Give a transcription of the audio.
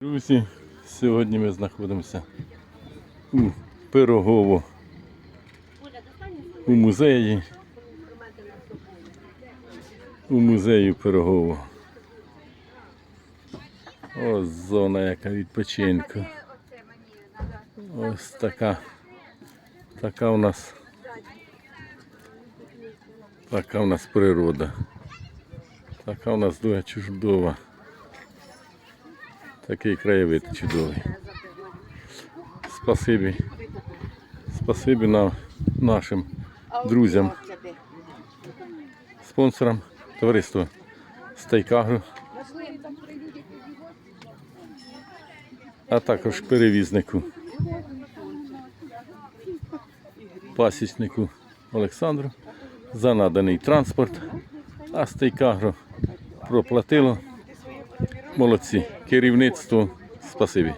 Друзі, сьогодні ми знаходимося у Пирогово у музеї. У музеї Пирогово. Ось зона яка відпочинку. Ось така. Така у нас. Така у нас природа. Така у нас дуже чудова. Такий краєвид чудовий. Спасибі. Спасибі на нашим друзям, спонсорам товариства Стейкагро, а також перевізнику, пасічнику Олександру за наданий транспорт, а Стейкагро проплатило. Молодці. Керівництво, спасибі.